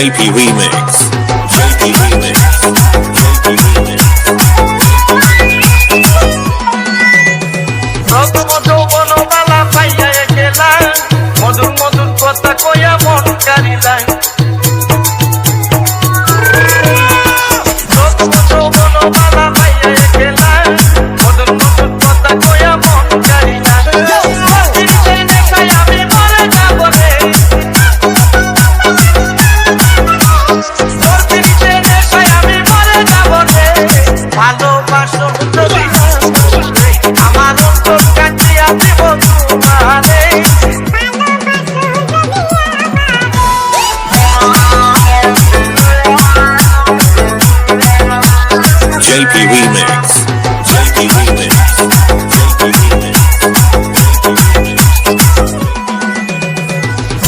JP Remix. JP Remix. JP Remix. JP Remix. JP Remix.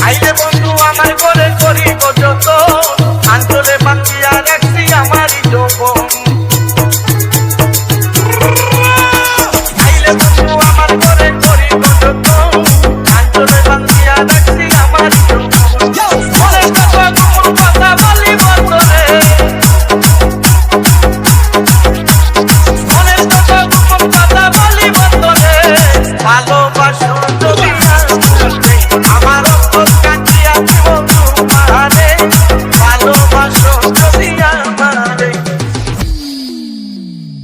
আইলে বন্ধু আমার করে করি ভালোবাসো